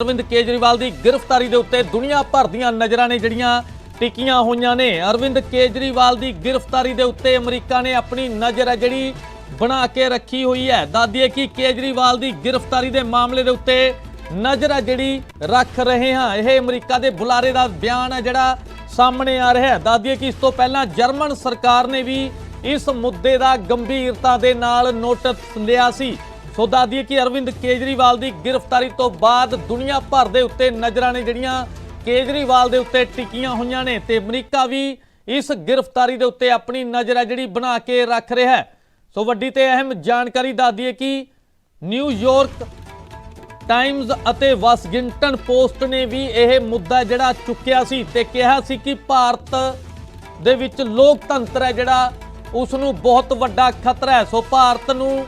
ਅਰਵਿੰਦ ਕੇਜਰੀਵਾਲ ਦੀ ਗ੍ਰਿਫਤਾਰੀ ਦੇ ਉੱਤੇ ਦੁਨੀਆ ਭਰ ਦੀਆਂ ਨਜ਼ਰਾਂ ਨੇ ਜਿਹੜੀਆਂ ਟਿਕੀਆਂ ਹੋਈਆਂ ਨੇ। ਅਰਵਿੰਦ ਕੇਜਰੀਵਾਲ ਦੀ ਗ੍ਰਿਫਤਾਰੀ ਦੇ ਉੱਤੇ ਅਮਰੀਕਾ ਨੇ ਆਪਣੀ ਨਜ਼ਰ ਹੈ ਜਿਹੜੀ ਬਣਾ ਕੇ ਰੱਖੀ ਹੋਈ ਹੈ। ਦਾਦੀਏ ਕਿ ਕੇਜਰੀਵਾਲ ਦੀ ਗ੍ਰਿਫਤਾਰੀ ਦੇ ਮਾਮਲੇ ਦੇ ਉੱਤੇ ਨਜ਼ਰ ਹੈ ਜਿਹੜੀ ਰੱਖ ਰਹੇ ਹਾਂ। ਇਹ ਅਮਰੀਕਾ ਦੇ ਬੁਲਾਰੇ ਦਾ ਬਿਆਨ ਹੈ ਜਿਹੜਾ ਸਾਹਮਣੇ ਆ ਰਿਹਾ ਹੈ। ਦਾਦੀਏ ਕਿ ਇਸ ਤੋਂ ਪਹਿਲਾਂ ਜਰਮਨ ਸਰਕਾਰ ਨੇ ਵੀ ਇਸ ਮੁੱਦੇ ਦਾ ਗੰਭੀਰਤਾ ਦੇ ਨਾਲ ਨੋਟਿਸ ਲਿਆ ਸੀ। ਸੋ ਦਾਦੀਏ ਕਿ ਅਰਵਿੰਦ ਕੇਜਰੀਵਾਲ ਦੀ ਗ੍ਰਿਫਤਾਰੀ ਤੋਂ ਬਾਅਦ ਦੁਨੀਆ ਭਰ ਦੇ ਉੱਤੇ ਨਜ਼ਰਾਂ ਨੇ ਜਿਹੜੀਆਂ ਕੇਜਰੀਵਾਲ ਦੇ ਉੱਤੇ ਟਿਕੀਆਂ ਹੋਈਆਂ ਨੇ ਤੇ ਅਮਰੀਕਾ ਵੀ ਇਸ ਗ੍ਰਿਫਤਾਰੀ ਦੇ ਉੱਤੇ ਆਪਣੀ ਨਜ਼ਰ ਹੈ ਜਿਹੜੀ ਬਣਾ ਕੇ ਰੱਖ ਰਿਹਾ ਹੈ। ਸੋ ਵੱਡੀ ਤੇ ਅਹਿਮ ਜਾਣਕਾਰੀ ਦਾਦੀਏ ਕਿ ਨਿਊਯਾਰਕ ਟਾਈਮਜ਼ ਅਤੇ ਵਾਸ਼ਿੰਗਟਨ ਪੋਸਟ ਨੇ ਵੀ ਇਹ ਮੁੱਦਾ ਜਿਹੜਾ ਚੁੱਕਿਆ ਸੀ ਤੇ ਕਿਹਾ ਸੀ ਕਿ ਭਾਰਤ ਦੇ ਵਿੱਚ ਲੋਕਤੰਤਰ ਹੈ ਜਿਹੜਾ ਉਸ ਨੂੰ ਬਹੁਤ ਵੱਡਾ ਖਤਰਾ ਹੈ। ਸੋ ਭਾਰਤ ਨੂੰ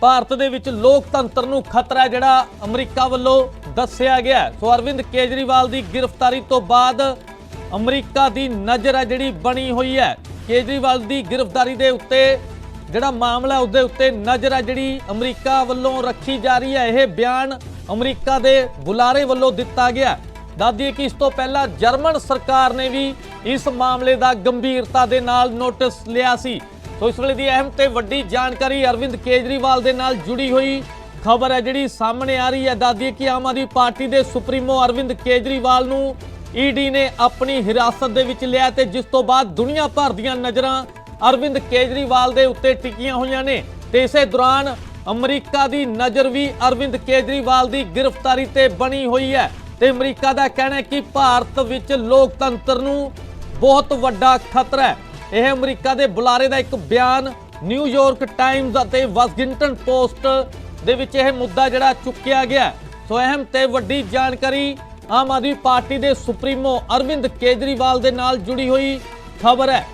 ਭਾਰਤ ਦੇ ਵਿੱਚ ਲੋਕਤੰਤਰ ਨੂੰ ਖਤਰਾ ਜਿਹੜਾ ਅਮਰੀਕਾ ਵੱਲੋਂ ਦੱਸਿਆ ਗਿਆ ਸੋ ਅਰਵਿੰਦ ਕੇਜਰੀਵਾਲ ਦੀ ਗ੍ਰਿਫਤਾਰੀ ਤੋਂ ਬਾਅਦ ਅਮਰੀਕਾ ਦੀ ਨਜ਼ਰ ਹੈ ਜਿਹੜੀ ਬਣੀ ਹੋਈ ਹੈ। ਕੇਜਰੀਵਾਲ ਦੀ ਗ੍ਰਿਫਤਾਰੀ ਦੇ ਉੱਤੇ ਜਿਹੜਾ ਮਾਮਲਾ ਹੈ, ਉਹਦੇ ਉੱਤੇ ਨਜ਼ਰ ਹੈ ਜਿਹੜੀ ਅਮਰੀਕਾ ਵੱਲੋਂ ਰੱਖੀ ਜਾ ਰਹੀ ਹੈ। ਇਹ ਬਿਆਨ ਅਮਰੀਕਾ ਦੇ ਬੁਲਾਰੇ ਵੱਲੋਂ ਦਿੱਤਾ ਗਿਆ ਦਾਦੀਏ ਕਿ ਇਸ ਤੋਂ ਪਹਿਲਾਂ ਜਰਮਨ ਸਰਕਾਰ ਨੇ ਵੀ ਇਸ ਮਾਮਲੇ ਦਾ ਗੰਭੀਰਤਾ ਦੇ ਨਾਲ ਨੋਟਿਸ ਲਿਆ ਸੀ। ਸੋ ਇਸ ਵੇਲੇ ਦੀ ਅਹਿਮ ਤੇ ਵੱਡੀ ਜਾਣਕਾਰੀ ਅਰਵਿੰਦ ਕੇਜਰੀਵਾਲ ਦੇ ਨਾਲ ਜੁੜੀ ਹੋਈ ਖਬਰ ਹੈ, ਜਿਹੜੀ ਸਾਹਮਣੇ ਆ ਰਹੀ ਹੈ। ਦਾਦੀਏ ਕਿ ਆਮ ਆਦਮੀ ਪਾਰਟੀ ਦੇ ਸੁਪਰੀਮੋ ਅਰਵਿੰਦ ਕੇਜਰੀਵਾਲ ਨੂੰ ਈਡੀ ਨੇ ਆਪਣੀ ਹਿਰਾਸਤ ਦੇ ਵਿੱਚ ਲਿਆ ਤੇ ਜਿਸ ਤੋਂ ਬਾਅਦ ਦੁਨੀਆ ਭਰ ਦੀਆਂ ਨਜ਼ਰਾਂ ਅਰਵਿੰਦ ਕੇਜਰੀਵਾਲ ਦੇ ਉੱਤੇ ਟਿਕੀਆਂ ਹੋਈਆਂ ਨੇ। ਤੇ ਇਸੇ ਦੌਰਾਨ ਅਮਰੀਕਾ ਦੀ ਨਜ਼ਰ ਵੀ ਅਰਵਿੰਦ ਕੇਜਰੀਵਾਲ ਦੀ ਗ੍ਰਿਫਤਾਰੀ ਤੇ ਬਣੀ ਹੋਈ ਹੈ। ਤੇ ਅਮਰੀਕਾ ਦਾ ਕਹਿਣਾ ਹੈ ਕਿ ਭਾਰਤ ਵਿੱਚ ਲੋਕਤੰਤਰ ਨੂੰ ਬਹੁਤ ਵੱਡਾ ਖਤਰਾ ਹੈ। ਇਹ ਅਮਰੀਕਾ ਦੇ ਬੁਲਾਰੇ ਦਾ ਇੱਕ ਬਿਆਨ ਨਿਊਯਾਰਕ ਟਾਈਮਜ਼ ਅਤੇ ਵਾਸ਼ਿੰਗਟਨ ਪੋਸਟ ਦੇ ਵਿੱਚ ਇਹ ਮੁੱਦਾ ਜਿਹੜਾ ਚੁੱਕਿਆ ਗਿਆ ਸੋ ਅਹਿਮ ਤੇ ਵੱਡੀ ਜਾਣਕਾਰੀ ਆਮ ਆਦਮੀ ਪਾਰਟੀ ਦੇ ਸੁਪਰੀਮੋ ਅਰਵਿੰਦ ਕੇਜਰੀਵਾਲ ਦੇ ਨਾਲ ਜੁੜੀ ਹੋਈ ਖਬਰ ਹੈ।